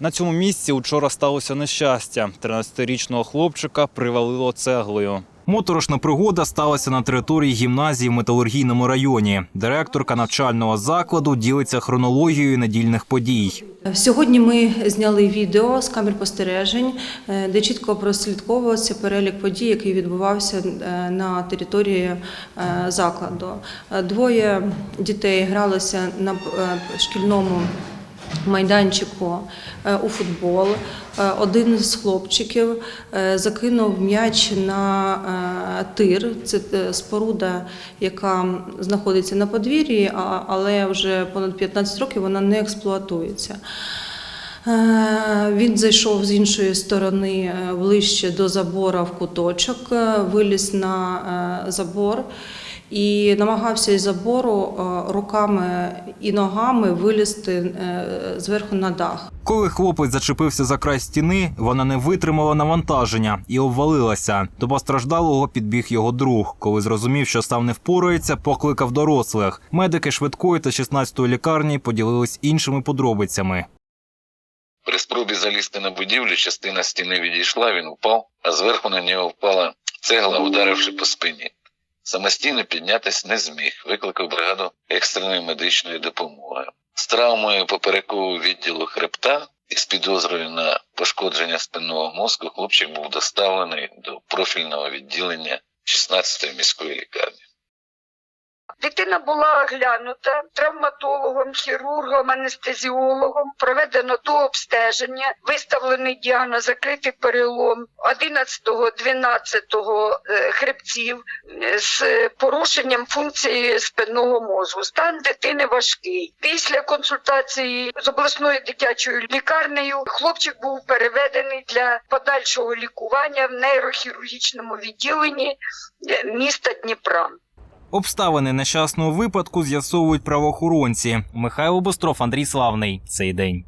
На цьому місці учора сталося нещастя. 13-річного хлопчика привалило цеглою. Моторошна пригода сталася на території гімназії в металургійному районі. Директорка навчального закладу ділиться хронологією недільних подій. Сьогодні ми зняли відео з камер спостережень, е, де чітко прослідковувався перелік подій, який відбувався е, на території е, закладу. Двоє дітей гралися на шкільному майданчику е, у футбол. Е, Один з хлопчиків е, закинув м'яч на тир. Це споруда, яка знаходиться на подвір'ї, але вже понад 15 років вона не експлуатується. Він зайшов з іншої сторони ближче до забора в куточок, виліз на забор і намагався із забору е, руками і ногами вилізти е, зверху на дах. Коли хлопець зачепився за край стіни, вона не витримала навантаження і обвалилася. До постраждалого підбіг його друг. Коли зрозумів, що став не впорається, покликав дорослих. Медики швидкої та 16-ї лікарні поділились іншими подробицями. При спробі залізти на будівлю частина стіни відійшла, він впав, а зверху на нього впала цегла, ударивши по спині. Самостійно піднятись не зміг, викликав бригаду екстреної медичної допомоги. З травмою поперекового відділу хребта і з підозрою на пошкодження спинного мозку хлопчик був доставлений до профільного відділення 16-ї міської лікарні. Дитина була оглянута травматологом, хірургом, анестезіологом, проведено до обстеження, виставлений діагноз закритий перелом 11-12 е, хребців е, з порушенням функції спинного мозку. Стан дитини важкий. Після консультації з обласною дитячою лікарнею хлопчик був переведений для подальшого лікування в нейрохірургічному відділенні е, міста Дніпра. Обставини нещасного випадку з'ясовують правоохоронці. Михайло Бостров, Андрій Славний. Цей день.